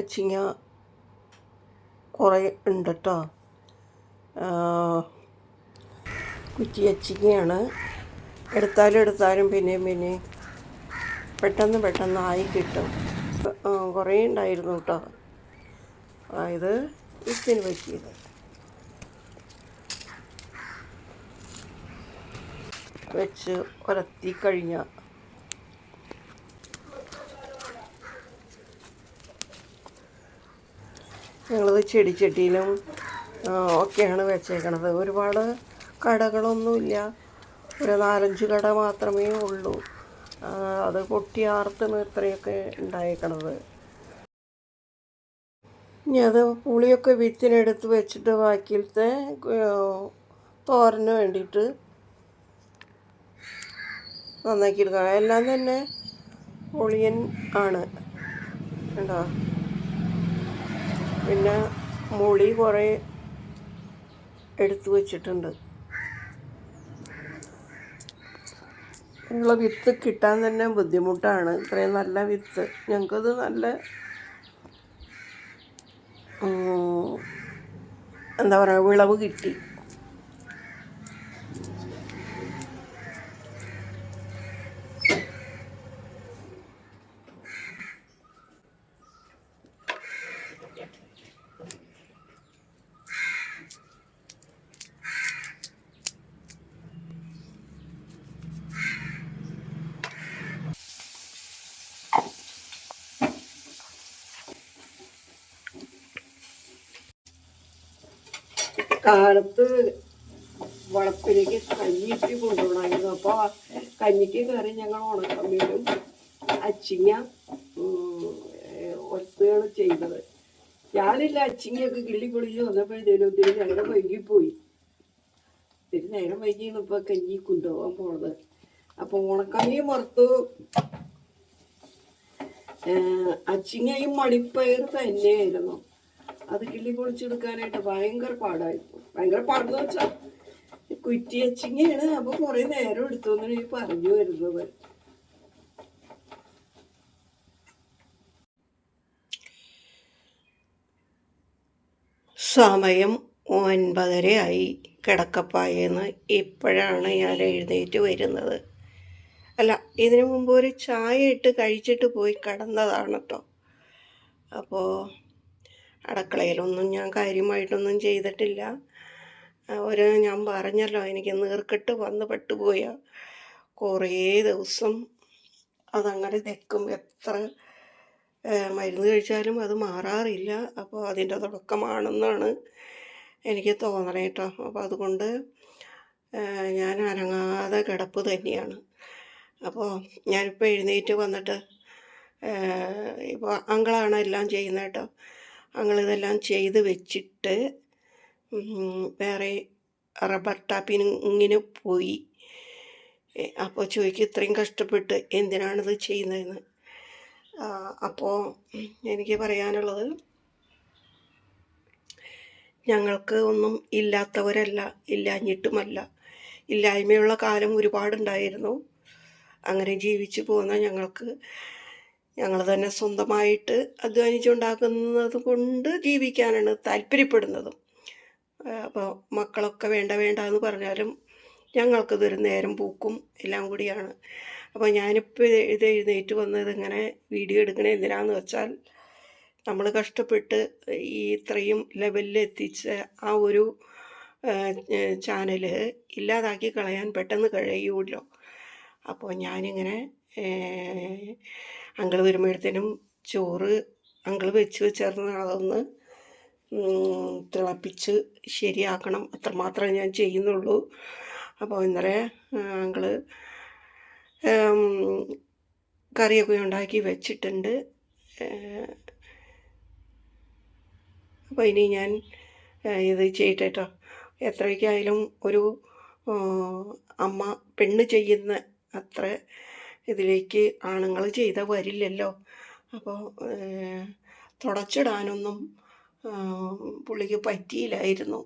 അച്ചിങ്ങ കുറേ ഉണ്ട് കേട്ടോ കുറ്റി അച്ചിങ്ങയാണ്. എടുത്താലും എടുത്താലും പിന്നെയും പിന്നെയും പെട്ടെന്ന് പെട്ടെന്ന് ആയി കിട്ടും കുറേ ഉണ്ടായിരുന്നു കേട്ടോ. അതായത് വിത്തിന് പറ്റിയത് വെച്ച് ഒരത്തി കഴിഞ്ഞ ചെടിച്ചട്ടിയിലും ഒക്കെയാണ് വെച്ചേക്കണത്. ഒരുപാട് കടകളൊന്നുമില്ല. ഒരു നാലഞ്ച് കട മാത്രമേ ഉള്ളൂ. അത് പൊട്ടിയാർത്തിന് ഇത്രയൊക്കെ ഉണ്ടായേക്കണത്. ഇനി അത് പുളിയൊക്കെ വിത്തിനെടുത്ത് വെച്ചിട്ട് ബാക്കിയിലത്തെ തോരന് വേണ്ടിയിട്ട് നന്നാക്കി എടുക്കാം എല്ലാം തന്നെ പുളിയൻ ആണ്. കണ്ടോ? പിന്നെ മുളി കുറേ എടുത്തു വച്ചിട്ടുണ്ട്. ഉള്ള വിത്ത് കിട്ടാൻ തന്നെ ബുദ്ധിമുട്ടാണ്. ഇത്രയും നല്ല വിത്ത്. ഞങ്ങൾക്കത് നല്ല എന്താ പറയുക വിളവ് കിട്ടി. കാലത്ത് വളപ്പിലേക്ക് കഞ്ഞിക്ക് കൊണ്ടുപോകണമായിരുന്നു. അപ്പോൾ കഞ്ഞിക്ക് കയറി ഞങ്ങൾ ഉണക്കമ്മീനും അച്ചിങ്ങ ഒത്തുകയാണ് ചെയ്തത്. ഞാനില്ല അച്ചിങ്ങയൊക്കെ കിള്ളി പൊളിച്ച് വന്നപ്പോഴത്തേനും ഒത്തിരി നേരം വൈകിപ്പോയി ഒത്തിരി നേരം വൈകിയാണ് ഇപ്പോൾ കഞ്ഞി കൊണ്ടുപോകാൻ പോണത്. അപ്പോൾ ഉണക്കമ്മയും വറുത്തു ഏഹ് അച്ചിങ്ങയും മടിപ്പയർ തന്നെയായിരുന്നു. അത് കിള്ളി പൊളിച്ചെടുക്കാനായിട്ട് ഭയങ്കര പാടായിരുന്നു ഭയങ്കര പാടെന്ന് വെച്ചാൽ കുറ്റി അച്ചിങ്ങയാണ്. അപ്പൊ കുറെ നേരം എടുത്തു എന്നാണ് ഈ പറഞ്ഞു വരുന്നത്. സമയം ഒൻപതരയായി കിടക്കപ്പായെന്ന് ഇപ്പോഴാണ് ഞാൻ എഴുന്നേറ്റ് വരുന്നത്. അല്ല ഇതിനു മുമ്പ് ഒരു ചായ ഇട്ട് കഴിച്ചിട്ട് പോയി കിടന്നതാണ് കേട്ടോ അപ്പോൾ അടുക്കളയിലൊന്നും ഞാൻ കാര്യമായിട്ടൊന്നും ചെയ്തിട്ടില്ല. ഒരു ഞാൻ പറഞ്ഞല്ലോ എനിക്ക് നീർക്കെട്ട് വന്ന് പെട്ടുപോയ കുറേ ദിവസം അതങ്ങനെ നിൽക്കും എത്ര മരുന്ന് കഴിച്ചാലും അത് മാറാറില്ല. അപ്പോൾ അതിന്റെ തുടക്കമാണെന്നാണ് എനിക്ക് തോന്നണേ കേട്ടോ. അപ്പോൾ അതുകൊണ്ട് ഞാൻ അനങ്ങാതെ കിടപ്പ് തന്നെയാണ്. അപ്പോൾ ഞാനിപ്പോൾ എഴുന്നേറ്റ് വന്നിട്ട് ഇപ്പോൾ അങ്കളാണ് എല്ലാം ചെയ്യുന്നത് കേട്ടോ. അങ്ങളിതെല്ലാം ചെയ്ത് വെച്ചിട്ട് വേറെ റബ്ബർ ടാപ്പിങ്ങിന് പോയി. അപ്പോൾ ചോദിക്കും ഇത്രയും കഷ്ടപ്പെട്ട് എന്തിനാണിത് ചെയ്യുന്നതെന്ന് അപ്പോൾ എനിക്ക് പറയാനുള്ളത് ഞങ്ങൾക്ക് ഒന്നും ഇല്ലാത്തവരല്ല ഇല്ലാഞ്ഞിട്ടുമല്ല. ഇല്ലായ്മയുള്ള കാലം ഒരുപാടുണ്ടായിരുന്നു. അങ്ങനെ ജീവിച്ചു പോകുന്ന ഞങ്ങൾക്ക് ഞങ്ങൾ തന്നെ സ്വന്തമായിട്ട് അധ്വാനിച്ചുണ്ടാക്കുന്നത് കൊണ്ട് ജീവിക്കാനാണ് താല്പര്യപ്പെടുന്നതും. അപ്പോൾ മക്കളൊക്കെ വേണ്ട വേണ്ട എന്ന് പറഞ്ഞാലും ഞങ്ങൾക്കിതൊരു നേരം പൂക്കും എല്ലാം കൂടിയാണ്. അപ്പോൾ ഞാനിപ്പോൾ ഇത് എഴുന്നേറ്റ് വന്നത് ഇങ്ങനെ വീഡിയോ എടുക്കണേ എന്തിനാന്ന് വെച്ചാൽ നമ്മൾ കഷ്ടപ്പെട്ട് ഈ ഇത്രയും ലെവലിൽ എത്തിച്ച ആ ഒരു ചാനൽ ഇല്ലാതാക്കി കളയാൻ പെട്ടെന്ന് കഴിയുമല്ലോ അപ്പോൾ ഞാനിങ്ങനെ അങ്കിൾ വരുമ്പോഴത്തേനും ചോറ് അങ്കിൾ വെച്ച് വെച്ചിരുന്ന അതൊന്ന് തിളപ്പിച്ച് ശരിയാക്കണം. അത്രമാത്രമേ ഞാൻ ചെയ്യുന്നുള്ളൂ. അപ്പോൾ ഇന്നലെ അങ്കിൾ കറിയൊക്കെ ഉണ്ടാക്കി വെച്ചിട്ടുണ്ട്. അപ്പോൾ ഇനി ഞാൻ ഇത് ചെയ്യട്ടെ എത്രയ്ക്കായാലും ഒരു അമ്മ പെണ്ണ് ചെയ്യുന്ന അത്ര ഇതിലേക്ക് ആണുങ്ങൾ ചെയ്ത വരില്ലല്ലോ. അപ്പോൾ തുടച്ചിടാനൊന്നും പുള്ളിക്ക് പറ്റിയില്ലായിരുന്നു.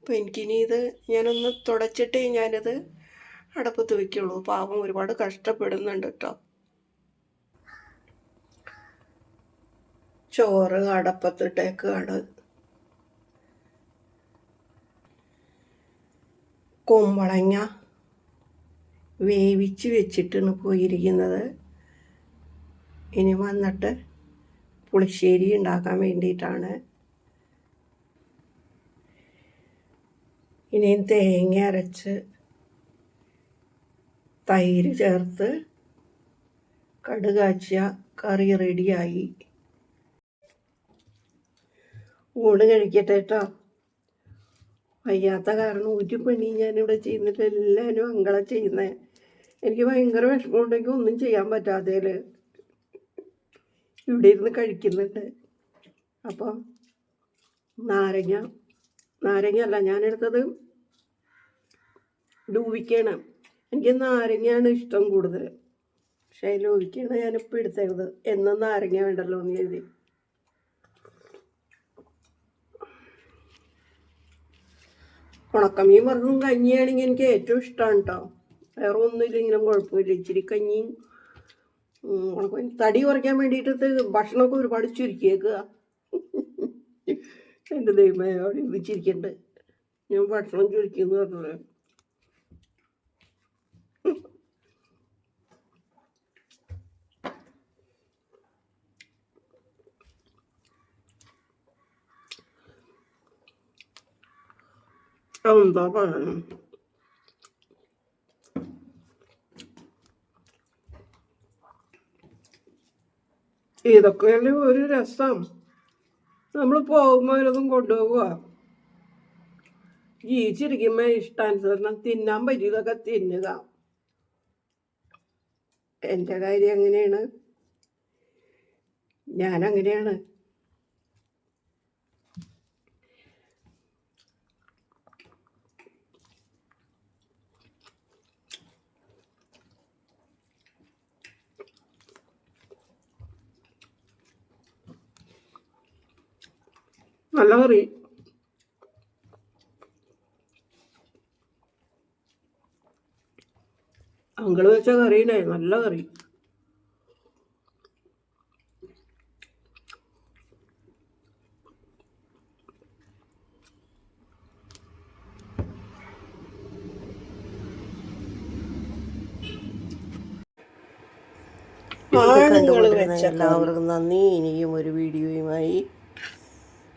അപ്പോൾ എനിക്കിനി ഇത് ഞാനൊന്ന് തുടച്ചിട്ടേ ഞാനത് അടപ്പത്ത് വയ്ക്കുള്ളൂ പാവം ഒരുപാട് കഷ്ടപ്പെടുന്നുണ്ട് കേട്ടോ ചോറ് അടപ്പത്തിട്ടേക്കാണ്. കുമ്പളങ്ങ വേവിച്ച് വെച്ചിട്ടാണ് പോയിരിക്കുന്നത്. ഇനി വന്നിട്ട് പുളിശ്ശേരി ഉണ്ടാക്കാൻ വേണ്ടിയിട്ടാണ്. ഇനിയും തേങ്ങ അരച്ച് തൈര് ചേർത്ത് കടുകാച്ചിയ കറി റെഡിയായി. ഊണ് കഴിക്കട്ടെ കേട്ടോ വയ്യാത്ത കാരണം ഒരു പണി ഞാനിവിടെ ചെയ്യുന്നില്ല. എല്ലാവരും അങ്കള ചെയ്യുന്നത് എനിക്ക് ഭയങ്കര വിഷമമുണ്ടെങ്കിൽ ഒന്നും ചെയ്യാൻ പറ്റാതെ ഇവിടെ ഇരുന്ന് കഴിക്കുന്നുണ്ട്. അപ്പം നാരങ്ങ നാരങ്ങ അല്ല ഞാനെടുത്തത് ലൂവിക്കാണ് എനിക്ക് നാരങ്ങയാണ് ഇഷ്ടം കൂടുതൽ പക്ഷേ ലൂവിക്കാണ് ഞാനിപ്പോൾ എടുത്തേക്കുന്നത് എന്നും നാരങ്ങ വേണ്ടല്ലോ എന്ന് കരുതി. ഉണക്കമീൻ വറുതും കഞ്ഞിയാണെങ്കിൽ എനിക്ക് ഏറ്റവും ഇഷ്ടമാണ് കേട്ടോ വേറെ കുഴപ്പമില്ല. ഇച്ചിരി കഞ്ഞിയും തടി കുറയ്ക്കാൻ വേണ്ടിയിട്ട് ഭക്ഷണമൊക്കെ ഒരുപാട് ചുരുക്കിയേക്കുക എന്റെ ദൈവമേ അവിടെ ഇരിച്ചിരിക്കണ്ട് ചിരിക്കണ്ട് ഞാൻ ഭക്ഷണം ചുരുക്കിയെന്ന് പറഞ്ഞത്. എന്താ പറയുക ഇതൊക്കെയല്ലേ ഒരു രസം. നമ്മൾ പോകുമ്പോൾ ഇതൊന്നും കൊണ്ടുപോവുക. ജീവിച്ചിരിക്കുമ്പോൾ ഇഷ്ടാനുസരണം തിന്നാൻ പറ്റിയതൊക്കെ തിന്നുക. എന്റെ കാര്യം അങ്ങനെയാണ് ഞാൻ അങ്ങനെയാണ് നല്ല കറി അങ്കിൾ വെച്ച കറിയില്ലേ നല്ല കറി വെച്ച എല്ലാവർക്കും നന്ദി. ഇനിയും ഒരു വീഡിയോയുമായി